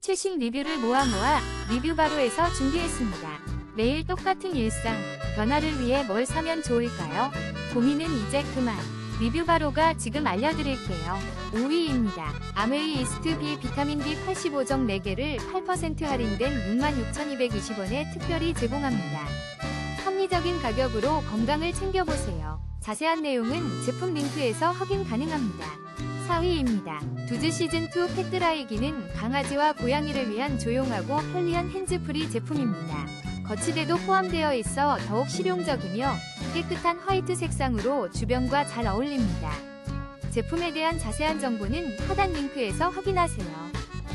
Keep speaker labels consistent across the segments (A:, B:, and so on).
A: 최신 리뷰를 모아 모아 리뷰 바로에서 준비했습니다. 매일 똑같은 일상, 변화를 위해 뭘 사면 좋을까요? 고민은 이제 그만. 리뷰 바로가 지금 알려드릴게요. 5위입니다. 아메이 이스트 B 비타민 B 85정 4개를 8% 할인된 66,220원에 특별히 제공합니다. 합리적인 가격으로 건강을 챙겨보세요. 자세한 내용은 제품 링크에서 확인 가능합니다. 4위입니다. 두즈 시즌2 펫드라이기는 강아지와 고양이를 위한 조용하고 편리한 핸즈프리 제품입니다. 거치대도 포함되어 있어 더욱 실용적이며 깨끗한 화이트 색상으로 주변과 잘 어울립니다. 제품에 대한 자세한 정보는 하단 링크에서 확인하세요.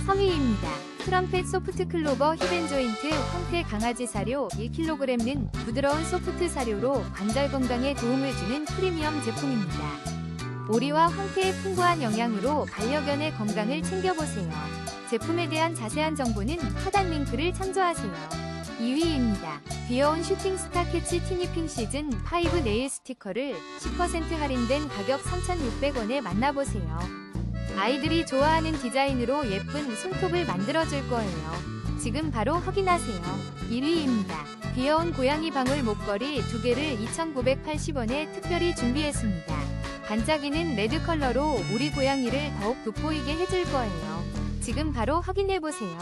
A: 3위입니다. 트럼펫 소프트 클로버 힙앤 조인트 황태 강아지 사료 1kg는 부드러운 소프트 사료로 관절 건강에 도움을 주는 프리미엄 제품입니다. 오리와 황태의 풍부한 영양으로 반려견의 건강을 챙겨보세요. 제품에 대한 자세한 정보는 하단 링크를 참조하세요. 2위입니다. 귀여운 슈팅 스타 캐치 티니핑 시즌 5 네일 스티커를 10% 할인된 가격 3,600원에 만나보세요. 아이들이 좋아하는 디자인으로 예쁜 손톱을 만들어줄 거예요. 지금 바로 확인하세요. 1위입니다. 귀여운 고양이 방울 목걸이 2개를 2,980원에 특별히 준비했습니다. 반짝이는 레드 컬러로 우리 고양이를 더욱 돋보이게 해줄 거예요. 지금 바로 확인해보세요.